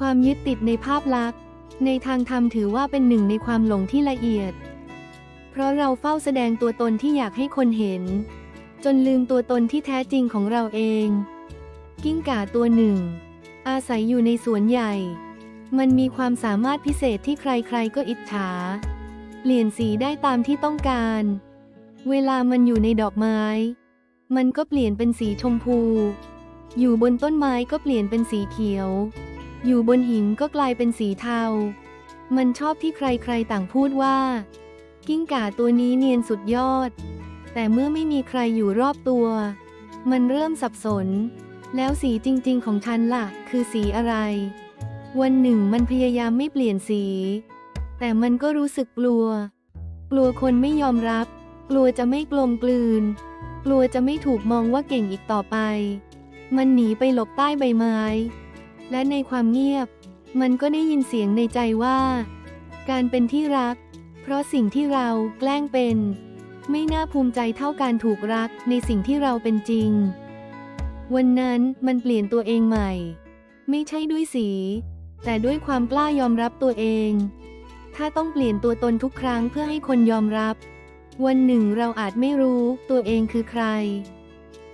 ความยึดติดในภาพลักษณ์ ในทางธรรมถือว่าเป็นหนึ่งในความหลงที่ละเอียด เพราะเราเฝ้าแสดงตัวตนที่อยากให้คนเห็น จนลืมตัวตนที่แท้จริงของเราเอง กิ้งก่าตัวหนึ่ง อาศัยอยู่ในสวนใหญ่ มันมีความสามารถพิเศษที่ใครๆก็อิจฉา เปลี่ยนสีได้ตามที่ต้องการ เวลามันอยู่ในดอกไม้ มันก็เปลี่ยนเป็นสีชมพู อยู่บนต้นไม้ก็เปลี่ยนเป็นสีเขียว อยู่บนหินก็กลายเป็นสีเทา มันชอบที่ใครๆต่างพูดว่า กิ้งก่าตัวนี้เนียนสุดยอด แต่เมื่อไม่มีใครอยู่รอบตัว มันเริ่มสับสน แล้วสีจริงๆของฉันล่ะ คือสีอะไร วันหนึ่งมันพยายามไม่เปลี่ยนสี แต่มันก็รู้สึกกลัว กลัวคนไม่ยอมรับ กลัวจะไม่กลมกลืน กลัวจะไม่ถูกมองว่าเก่งอีกต่อไป มันหนีไปหลบใต้ใบไม้ และในความเงียบ มันก็ได้ยินเสียงในใจว่า การเป็นที่รัก เพราะสิ่งที่เราแกล้งเป็น ไม่น่าภูมิใจเท่าการถูกรักในสิ่งที่เราเป็นจริง วันนั้นมันเปลี่ยนตัวเองใหม่ ไม่ใช่ด้วยสี แต่ด้วยความกล้ายอมรับตัวเอง ถ้าต้องเปลี่ยนตัวตนทุกครั้งเพื่อให้คนยอมรับ วันหนึ่งเราอาจไม่รู้ตัวเองคือใคร